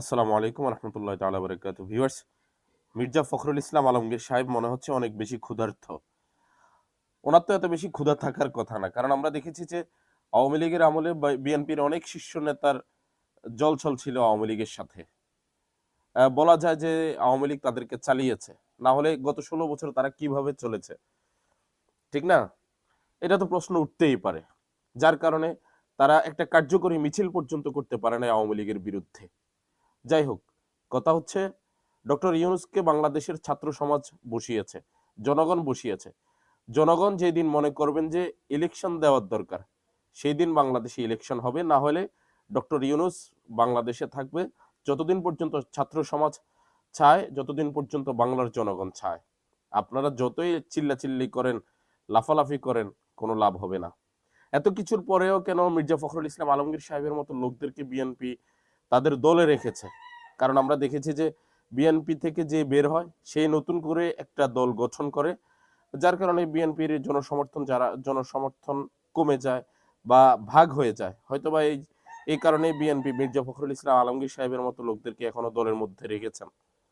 আসসালামু আলাইকুম রহমতুল্লাহ তালা বরকাত ভিউয়ার্স, মির্জা ফখরুল ইসলাম আলমগীর সাহেব মনে হচ্ছে অনেক বেশি ক্ষুধার্থ ওনার তো এত বেশি ক্ষুধা থাকার কথা না, কারণ আমরা দেখেছি যে আওয়ামী লীগের আমলে বিএনপির অনেক শীর্ষ নেতার জলছল ছিল আওয়ামী লীগের সাথে। বলা যায় যে আওয়ামী লীগ তাদেরকে চালিয়েছে। না হলে গত ষোলো বছর তারা কীভাবে চলেছে? ঠিক না? এটা তো প্রশ্ন উঠতেই পারে, যার কারণে তারা একটা কার্যকরী মিছিল পর্যন্ত করতে পারে না আওয়ামী লীগের বিরুদ্ধে। যাই হোক, কথা হচ্ছে ডক্টর ইউনুসকে বাংলাদেশের ছাত্র সমাজ বসিয়েছে, জনগণ বসিয়েছে। জনগণ যেদিন মনে করবেন যে ইলেকশন দেওয়ার দরকার সেই দিন বাংলাদেশে ইলেকশন হবে। না হলে ডক্টর ইউনুস বাংলাদেশে থাকবে, যতদিন পর্যন্ত ছাত্র সমাজ চায়, যতদিন পর্যন্ত বাংলার জনগণ চায়। আপনারা যতই চিল্লাচিল্লি করেন, লাফালাফি করেন, কোনো লাভ হবে না। এত কিছুর পরেও কেন মির্জা ফখরুল ইসলাম আলমগীর সাহেবের মতো লোকদেরকে বিএনপি তাদের দলে রেখেছে। কারণ আমরা দেখেছি যে বিএনপি থেকে যে বের হয় সেই নতুন করে একটা দল গঠন করে, যার কারণে বিএনপির জনসমর্থন যারা, জনসমর্থন কমে যায় বা ভাগ হয়ে যায়। হয়তোবা এই এই কারণে বিএনপি মির্জা ফখরুল ইসলাম আলমগীর সাহেবের মতো লোকদেরকে এখনও দলের মধ্যে রেখেছেন।